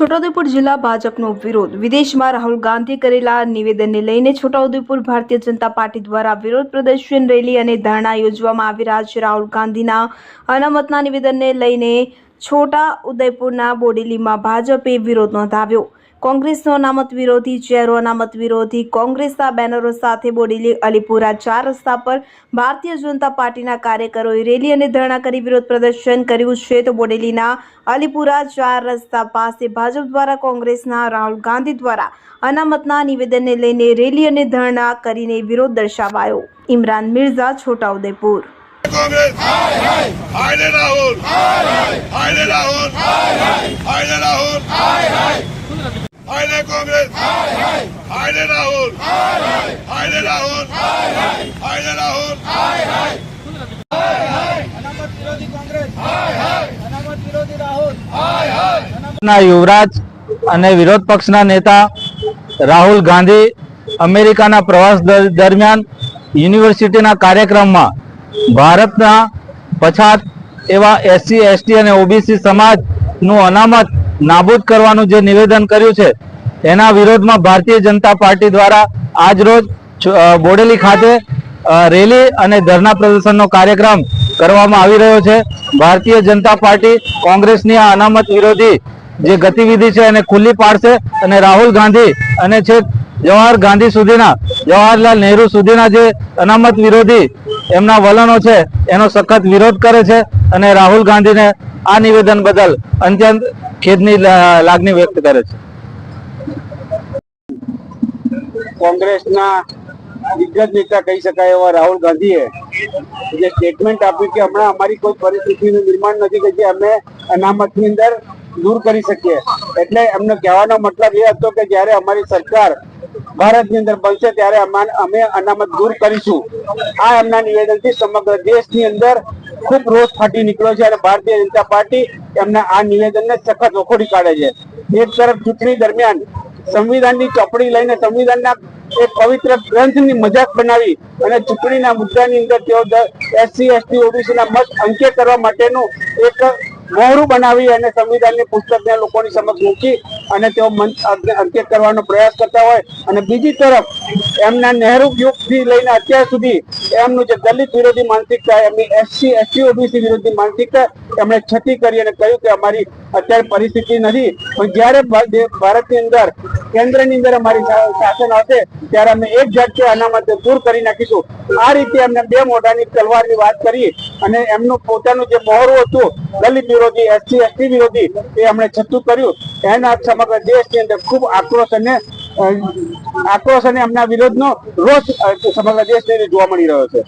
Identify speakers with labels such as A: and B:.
A: છોટાઉદેપુર જિલ્લા ભાજપનો વિરોધ. વિદેશમાં રાહુલ ગાંધી કરેલા નિવેદનને લઈને છોટાઉદેપુર ભારતીય જનતા પાર્ટી દ્વારા વિરોધ પ્રદર્શન રેલી અને ધરણા યોજવામાં આવી રહ્યા છે. રાહુલ ગાંધીના અનામતના નિવેદનને લઈને છોટા ઉદયપુરના બોડેલીમાં ભાજપે વિરોધ નોંધાવ્યો. કોંગ્રેસનો અનામત વિરોધી ચહેરો અનામત વિરોધી, કોંગ્રેસના બેનરો સાથે બોડેલી અલીપુરા ચાર રસ્તા પર ભારતીય જનતા પાર્ટીના કાર્યકરોએ રેલી અને ધરણા કરી વિરોધ પ્રદર્શન કર્યું છે. તો બોડેલીના અલીપુરા ચાર રસ્તા પાસે ભાજપ દ્વારા કોંગ્રેસના રાહુલ ગાંધી દ્વારા અનામતના નિવેદનને લઈને રેલી અને ધરણા કરીને વિરોધ દર્શાવાયો. ઇમરાન મિર્ઝા, છોટાઉદેપુર.
B: કોંગ્રેસ! રાહુલ! રાહુલ! રાહુલ! હાયરે કોંગ્રેસ.
C: હાયરે રાહુલ હાયરે રાહુલ. હાયરે રાહુલ
D: ના યુવરાજ અને વિરોધ પક્ષના નેતા રાહુલ ગાંધી અમેરિકાના પ્રવાસ દરમિયાન યુનિવર્સિટીના કાર્યક્રમમાં ભારતના પછાત એવા એસસી એસટી અને ઓબીસી સમાજનું અનામત નાબૂદ કરવાનું જે નિવેદન કર્યું છે, એના વિરોધમાં ભારતીય જનતા પાર્ટી દ્વારા આજરોજ રોજ બોડેલી ખાતે રેલી અને ધરના પ્રદર્શનનો કાર્યક્રમ કરવામાં આવી રહ્યો છે. ભારતીય જનતા પાર્ટી કોંગ્રેસની આ અનામત વિરોધી જે ગતિવિધિ છે એને ખુલ્લી પાડશે અને રાહુલ ગાંધી અને છેક જવાહર ગાંધી સુધીના, જવાહરલાલ નહેરુ સુધીના જે અનામત વિરોધી એમના વલણો છે, એનો સખત વિરોધ કરે છે અને રાહુલ ગાંધીને આ નિવેદન બદલ અત્યંત ખેદની લાગણી વ્યક્ત કરે છે.
E: કોંગ્રેસના દિગ્ગજ નેતા કહી શકાય એવા રાહુલ ગાંધીએ જે સ્ટેટમેન્ટ આપ્યું કે હમણાં અમારી કોઈ પરિસ્થિતિનું નિર્માણ નથી કે જે અમે અનામતની અંદર દૂર કરી શકીએ. એટલે એમનો કહેવાનો મતલબ એ હતો કે જ્યારે અમારી સરકાર ભારતની અંદર બનશે ત્યારે અમે અનામત દૂર કરીશું. આ એમના નિવેદનથી સમગ્ર દેશની અંદર ખૂબ રોષ ફાટી નીકળ્યો છે અને ભારતીય જનતા પાર્ટી એમના આ નિવેદનને સખત વખોડી કાઢે છે. એક તરફ ચૂંટણી દરમિયાન સંવિધાનની ચોપડી લઈને સંવિધાનના એક પવિત્ર ગ્રંથની મજાક બનાવી અને ચૂંટણીના મુદ્દાની અંદર તેઓ એસસી, એસટી ઓબીસી ના મત અંકે કરવા માટેનું એક મોહરું બનાવી અને સંવિધાનની પુસ્તકને લોકોની સમક્ષ મૂકી અને તેઓ અંકે કરવાનો પ્રયાસ કરતા હોય. અને બીજી તરફ, એમના નહેરુ યુગથી લઈને અત્યાર સુધી એમનું જે દલિત વિરોધી માનસિકતા એમની એસસી, એસટી, ઓબીસી વિરોધી માનસિકતા એમણે છતી કરી અને કહ્યું કે અમારી અત્યારે પરિસ્થિતિ નથી. પણ જ્યારે ભારતની અંદર કેન્દ્રની અંદર અમારી શાસન આવશે ત્યારે અમે એક ઝટકે અનામત દૂર કરી નાખીશું. આ રીતે એમને બે મોઢાની તલવારની વાત કરી અને એમનું પોતાનું જે મોહરું હતું, દલિત વિરોધી, એસસી, એસટી વિરોધી, એ એમણે છતું કર્યું. એના સમગ્ર દેશની અંદર ખૂબ આક્રોશ અને આક્રોશ અને એમના વિરોધનો રોષ સમગ્ર દેશની જોવા મળી રહ્યો છે.